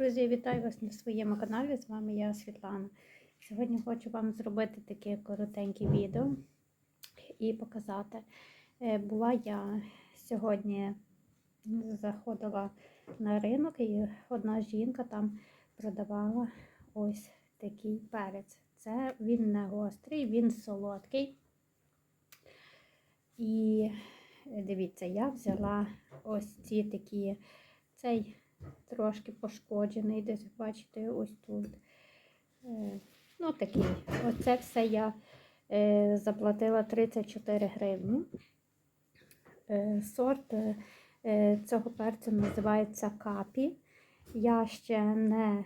Друзі, вітаю вас на своєму каналі. З вами я Світлана. Сьогодні хочу вам зробити таке коротеньке відео і показати. Е, Була я сьогодні заходила на ринок, і одна жінка там продавала ось такий перець. Це він не гострий, він солодкий. І е, дивіться, я взяла ось ці такі цей трошки пошкоджений, десь бачите, ось тут. Е, Ну, такий. Оце все я е, заплатила 34 гривні. Е, Сорт цього перцю називається капі. Я ще не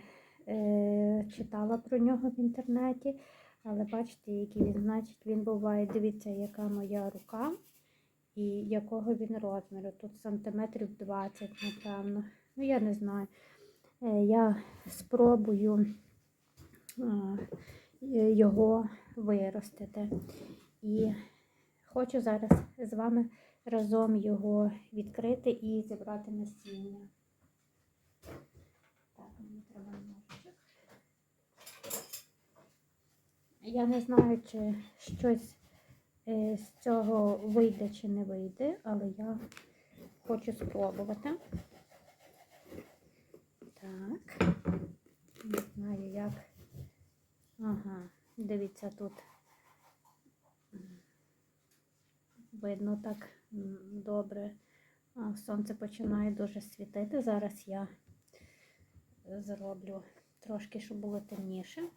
читала про нього в інтернеті, але бачите, який він, значить, він буває, дивіться, яка моя рука і якого він розміру. Тут сантиметрів 20, напевно. Ну, я не знаю. Е, Я спробую е, його виростити. І хочу зараз з вами разом його відкрити і зібрати насіння. Так, мені треба ножичок. Я не знаю, чи щось е, з цього вийде чи не вийде, але я хочу спробувати. Так, не знаю як. Ага, дивіться тут. Видно так добре. Сонце починає дуже світити. Зараз я зроблю трошки, щоб було темніше.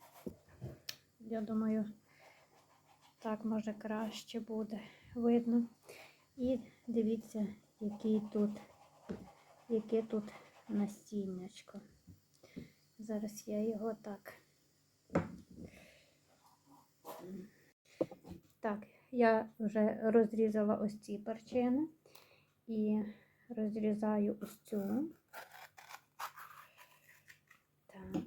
Я думаю, так може краще буде видно. І дивіться, який тут, яке тут насіннячко. Зараз я його так. Так, я вже розрізала ось ці парчини і розрізаю ось цю. Так.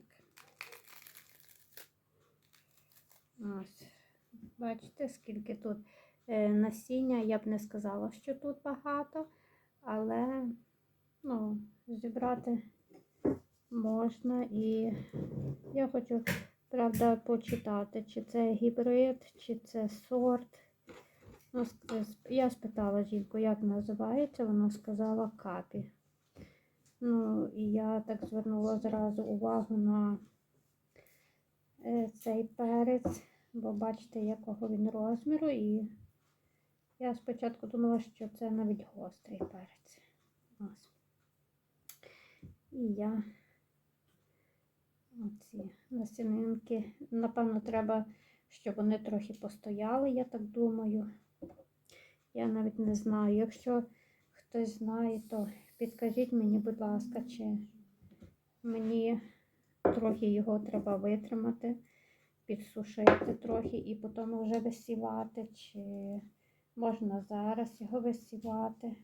Ось. Бачите, скільки тут е, насіння. Я б не сказала, що тут багато, але зібрати можна. І я хочу, правда, почитати, чи це гібрид, чи це сорт. Ну, Я спитала жінку, як називається, вона сказала капі. Ну, і я так звернула зразу увагу на е, цей перець, бо бачите, якого він розміру, і я спочатку думала, що це навіть гострий перець. Ось. І я оці насінинки, напевно, треба, щоб вони трохи постояли, я так думаю. Я навіть не знаю. Якщо хтось знає, то підкажіть мені, будь ласка, чи мені трохи його треба витримати, підсушити трохи і потім вже висівати, чи можна зараз його висівати.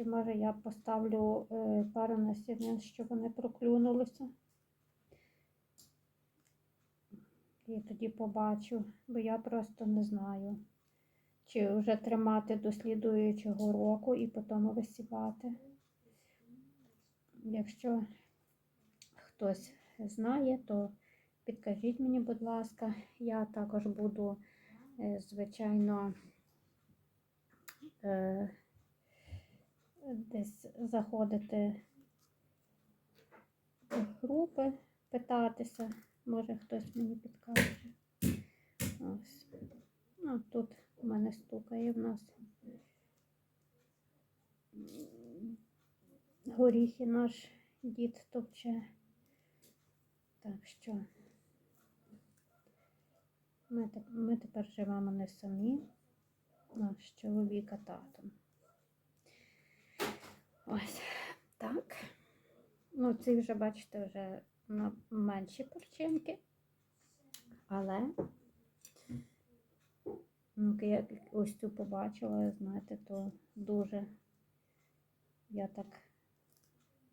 Чи може я поставлю е, пару насінин, щоб вони проклюнулися. І тоді побачу, бо я просто не знаю, чи вже тримати до слідуючого року і потім висівати. Якщо хтось знає, то підкажіть мені, будь ласка, я також буду, е, звичайно, е, десь заходити в групи, питатися, може хтось мені підкаже. Ось. Ну, тут у мене стукає в нас горіхи наш дід топче. Так що ми, ми тепер живемо не самі, а з чоловіка татом. Ось так. Ну, ці вже, бачите, вже на менші перчинки. Але ну, я ось цю побачила, знаєте, то дуже я так,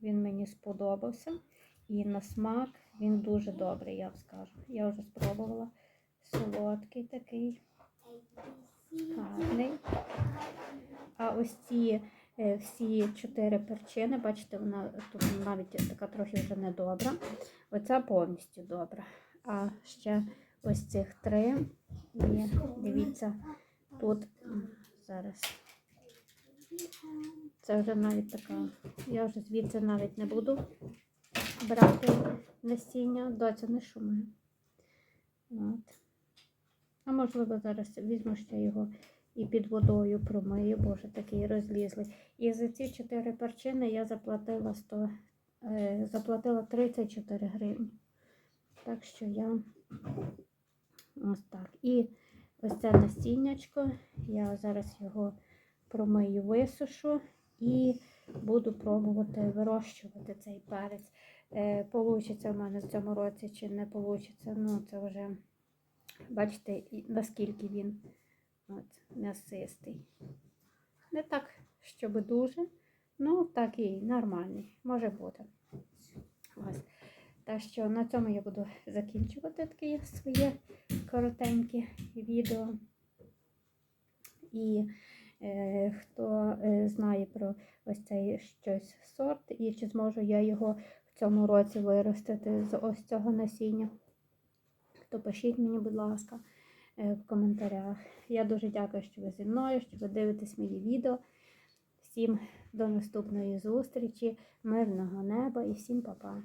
він мені сподобався. І на смак він дуже добрий, я вам скажу. Я вже спробувала. Солодкий такий, гарний. А ось ці всі чотири перчини. Бачите, вона тут навіть така трохи вже недобра. Оця повністю добра. А ще ось цих три. І дивіться, тут зараз. Це вже навіть така. Я вже звідси навіть не буду брати насіння. Доця не шуми. От. А можливо, зараз візьму ще його і під водою промию, боже, такий розлізлий. І за ці чотири перчини я заплатила 100, е, заплатила 34 гривні. Так що я ось так. І ось це насіннячко. Я зараз його промию, висушу і буду пробувати вирощувати цей перець. Е, Получиться в мене в цьому році чи не получиться. Ну, це вже бачите, наскільки він от, м'ясистий. Не так, щоб дуже, ну такий нормальний, може бути. Ось. Так що на цьому я буду закінчувати таке своє коротеньке відео. І е, хто е, знає про ось цей щось сорт, і чи зможу я його в цьому році виростити з ось цього насіння, то пишіть мені, будь ласка, в коментарях. Я дуже дякую, що ви зі мною, що ви дивитесь мої відео. Всім до наступної зустрічі, мирного неба і всім па-па.